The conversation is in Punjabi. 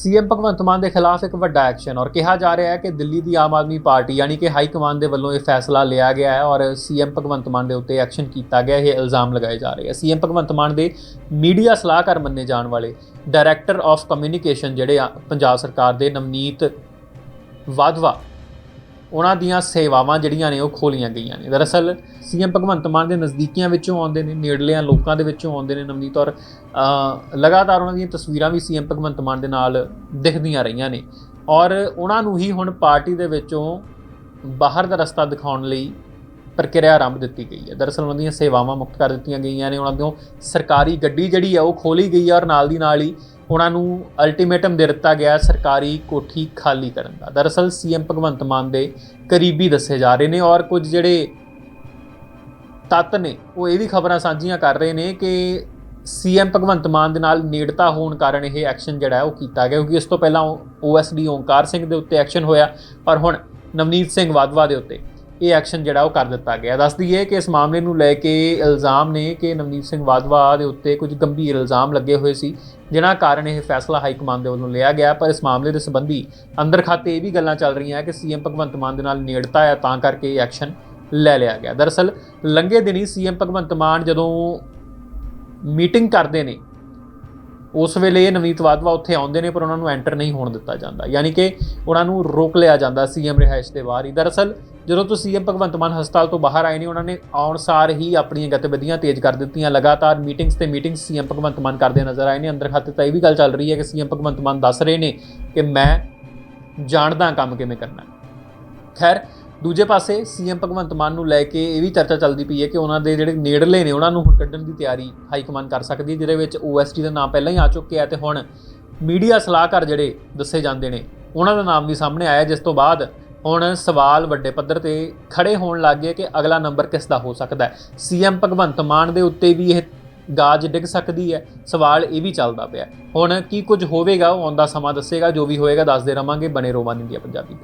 ਸੀਐਮ ਭਗਵੰਤ ਮਾਨ ਦੇ ਖਿਲਾਫ ਇੱਕ ਵੱਡਾ ਐਕਸ਼ਨ ਔਰ ਕਿਹਾ ਜਾ ਰਿਹਾ ਹੈ ਕਿ ਦਿੱਲੀ ਦੀ ਆਮ ਆਦਮੀ ਪਾਰਟੀ ਯਾਨੀ ਕਿ ਹਾਈ ਕਮਾਂਡ ਦੇ ਵੱਲੋਂ ਇਹ ਫੈਸਲਾ ਲਿਆ ਗਿਆ ਹੈ ਔਰ ਸੀਐਮ ਭਗਵੰਤ ਮਾਨ ਦੇ ਉੱਤੇ ਐਕਸ਼ਨ ਕੀਤਾ ਗਿਆ, ਇਹ ਇਲਜ਼ਾਮ ਲਗਾਏ ਜਾ ਰਹੇ ਹੈ। ਸੀਐਮ ਭਗਵੰਤ ਮਾਨ ਦੇ ਮੀਡੀਆ ਸਲਾਹਕਾਰ ਮੰਨੇ ਜਾਣ ਵਾਲੇ ਡਾਇਰੈਕਟਰ ਆਫ ਕਮਿਊਨੀਕੇਸ਼ਨ ਜਿਹੜੇ ਆ ਪੰਜਾਬ ਸਰਕਾਰ ਦੇ ਨਵਨੀਤ ਵਾਧਵਾ ਉਹਨਾਂ ਦੀਆਂ ਸੇਵਾਵਾਂ ਜਿਹੜੀਆਂ ਨੇ ਉਹ ਖੋਲੀਆਂ ਗਈਆਂ ਨੇ। ਦਰਅਸਲ, ਸੀਐਮ ਭਗਵੰਤ ਮਾਨ ਦੇ ਨਜ਼ਦੀਕੀਆਂ ਵਿੱਚੋਂ ਆਉਂਦੇ ਨੇ, ਨੇੜਲਿਆਂ ਲੋਕਾਂ ਦੇ ਵਿੱਚੋਂ ਆਉਂਦੇ ਨੇ ਨਵਨੀਤ ਔਰ ਲਗਾਤਾਰ ਉਹਨਾਂ ਦੀਆਂ ਤਸਵੀਰਾਂ ਵੀ ਸੀਐਮ ਭਗਵੰਤ ਮਾਨ ਦੇ ਨਾਲ ਦਿਖਦੀਆਂ ਰਹੀਆਂ ਨੇ। ਔਰ ਉਹਨਾਂ ਨੂੰ ਹੀ ਹੁਣ ਪਾਰਟੀ ਦੇ ਵਿੱਚੋਂ ਬਾਹਰ ਦਾ ਰਸਤਾ ਦਿਖਾਉਣ ਲਈ ਪ੍ਰਕਿਰਿਆ ਆਰੰਭ ਦਿੱਤੀ ਗਈ ਹੈ। ਦਰਅਸਲ, ਉਹਨਾਂ ਦੀਆਂ ਸੇਵਾਵਾਂ ਮੁਕਤ ਕਰ ਦਿੱਤੀਆਂ ਗਈਆਂ ਨੇ। ਉਹਨਾਂ ਤੋਂ ਸਰਕਾਰੀ ਗੱਡੀ ਜਿਹੜੀ ਹੈ ਉਹ ਖੋਲੀ ਗਈ ਹੈ ਔਰ ਨਾਲ ਦੀ ਨਾਲ ਹੀ ਉਹਨਾਂ ਨੂੰ ਅਲਟੀਮੇਟਮ ਦੇ ਦਿੱਤਾ ਗਿਆ ਸਰਕਾਰੀ ਕੋਠੀ ਖਾਲੀ ਕਰਨ ਦਾ। ਦਰਅਸਲ ਸੀਐਮ ਭਗਵੰਤ ਮਾਨ ਦੇ ਕਰੀਬੀ ਦੱਸੇ ਜਾ ਰਹੇ ਨੇ ਔਰ ਕੁਝ ਜਿਹੜੇ ਤੱਤ ਨੇ, ਉਹ ਇਹ ਵੀ ਖਬਰਾਂ ਸਾਂਝੀਆਂ ਕਰ ਰਹੇ ਨੇ ਕਿ ਸੀਐਮ ਭਗਵੰਤ ਮਾਨ ਦੇ ਨਾਲ ਨੇੜਤਾ ਹੋਣ ਕਾਰਨ ਇਹ ਐਕਸ਼ਨ ਜਿਹੜਾ ਉਹ ਕੀਤਾ ਗਿਆ ਕਿਉਂਕਿ ਇਸ ਤੋਂ ਪਹਿਲਾਂ ਓਐਸਡੀ ਓਂਕਾਰ ਸਿੰਘ ਦੇ ਉੱਤੇ ਐਕਸ਼ਨ ਹੋਇਆ ਔਰ ਹੁਣ ਨਵਨੀਤ ਸਿੰਘ ਵਾਧਵਾ ਦੇ ਉੱਤੇ ਇਹ ਐਕਸ਼ਨ ਜਿਹੜਾ ਉਹ ਕਰ ਦਿੱਤਾ ਗਿਆ। ਦੱਸ ਦਈਏ ਕਿ ਇਸ ਮਾਮਲੇ ਨੂੰ ਲੈ ਕੇ ਇਲਜ਼ਾਮ ਨੇ ਕਿ ਨਵਨੀਤ ਸਿੰਘ ਵਾਧਵਾ ਦੇ ਉੱਤੇ ਕੁਝ ਗੰਭੀਰ ਇਲਜ਼ਾਮ ਲੱਗੇ ਹੋਏ ਸੀ, ਜਿਨ੍ਹਾਂ ਕਾਰਨ ਇਹ ਫੈਸਲਾ ਹਾਈ ਕਮਾਂਡ ਦੇ ਵੱਲੋਂ ਲਿਆ ਗਿਆ। ਪਰ ਇਸ ਮਾਮਲੇ ਦੇ ਸੰਬੰਧੀ ਅੰਦਰ ਖਾਤੇ ਇਹ ਵੀ ਗੱਲਾਂ ਚੱਲ ਰਹੀਆਂ ਕਿ ਸੀਐਮ ਭਗਵੰਤ ਮਾਨ ਦੇ ਨਾਲ ਨੇੜਤਾ ਹੈ ਤਾਂ ਕਰਕੇ ਇਹ ਐਕਸ਼ਨ ਲੈ ਲਿਆ ਗਿਆ। ਦਰਅਸਲ, ਲੰਘੇ ਦਿਨੀ ਸੀਐਮ ਭਗਵੰਤ ਮਾਨ ਜਦੋਂ ਮੀਟਿੰਗ ਕਰਦੇ ਨੇ ਉਸ ਵੇਲੇ ਇਹ ਨਵਨੀਤ ਵਾਧਵਾ ਉੱਥੇ ਆਉਂਦੇ ਨੇ, ਪਰ ਉਹਨਾਂ ਨੂੰ ਐਂਟਰ ਨਹੀਂ ਹੋਣ ਦਿੱਤਾ ਜਾਂਦਾ। ਯਾਨੀ ਕਿ ਉਹਨਾਂ ਨੂੰ ਰੋਕ ਲਿਆ ਜਾਂਦਾ ਸੀਐਮ ਰਿਹਾਇਸ਼ ਦੇ ਬਾਹਰ ਹੀ। ਦਰਅਸਲ, ਜਦੋਂ ਤੋਂ ਸੀਐਮ ਭਗਵੰਤ ਮਾਨ ਹਸਪਤਾਲ ਤੋਂ ਬਾਹਰ ਆਏ ਨੇ, ਉਹਨਾਂ ਨੇ ਆਉਣ ਸਾਰ ਹੀ ਆਪਣੀਆਂ ਗਤੀਵਿਧੀਆਂ ਤੇਜ਼ ਕਰ ਦਿੱਤੀਆਂ। ਲਗਾਤਾਰ ਮੀਟਿੰਗਸ ਤੇ ਮੀਟਿੰਗਸ ਸੀਐਮ ਭਗਵੰਤ ਮਾਨ ਕਰਦੇ ਨਜ਼ਰ ਆਏ ਨੇ। ਅੰਦਰ ਖਾਤੇ ਤਾਂ ਇਹ ਵੀ ਗੱਲ ਚੱਲ ਰਹੀ ਹੈ ਕਿ ਸੀਐਮ ਭਗਵੰਤ ਮਾਨ ਦੱਸ ਰਹੇ ਨੇ ਕਿ ਮੈਂ ਜਾਣਦਾ ਕੰਮ ਕਿਵੇਂ ਕਰਨਾ ਖੈਰ ਦੂਜੇ ਪਾਸੇ ਸੀਐਮ ਭਗਵੰਤ ਮਾਨ ਨੂੰ ਲੈ ਕੇ ਇਹ ਵੀ ਚਰਚਾ ਚੱਲਦੀ ਪਈ ਹੈ ਕਿ ਉਹਨਾਂ ਦੇ ਜਿਹੜੇ ਨੇੜਲੇ ਨੇ, ਉਹਨਾਂ ਨੂੰ ਹੁਣ ਕੱਢਣ ਦੀ ਤਿਆਰੀ ਹਾਈ ਕਮਾਂਡ ਕਰ ਸਕਦੀ ਹੈ, ਜਿਹਦੇ ਵਿੱਚ ਓਐਸਟੀ ਦਾ ਨਾਮ ਪਹਿਲਾਂ ਹੀ ਆ ਚੁੱਕਿਆ ਤੇ ਹੁਣ ਮੀਡੀਆ ਸਲਾਹਕਾਰ ਜਿਹੜੇ ਦੱਸੇ ਜਾਂਦੇ ਨੇ, ਉਹਨਾਂ ਦਾ ਨਾਮ ਵੀ ਸਾਹਮਣੇ ਆਇਆ, ਜਿਸ ਤੋਂ ਬਾਅਦ ਹੁਣ ਸਵਾਲ ਵੱਡੇ ਪੱਧਰ ਤੇ ਖੜੇ ਹੋਣ ਲੱਗ ਗਏ ਕਿ ਅਗਲਾ ਨੰਬਰ ਕਿਸ ਦਾ ਹੋ ਸਕਦਾ ਹੈ। ਸੀਐਮ ਭਗਵੰਤ ਮਾਨ ਦੇ ਉੱਤੇ ਵੀ ਇਹ ਗਾਜ ਡਿੱਗ ਸਕਦੀ ਹੈ, ਸਵਾਲ ਇਹ ਵੀ ਚੱਲਦਾ ਪਿਆ ਹੁਣ ਕੀ ਕੁਝ ਹੋਵੇਗਾ, ਉਹ ਆਉਂਦਾ ਸਮਾਂ ਦੱਸੇਗਾ, ਜੋ ਵੀ ਹੋਏਗਾ, ਦੱਸਦੇ ਰਵਾਂਗੇ ਬਨੇ ਰੋਵਾਨ ਇੰਡੀਆ ਪੰਜਾਬੀ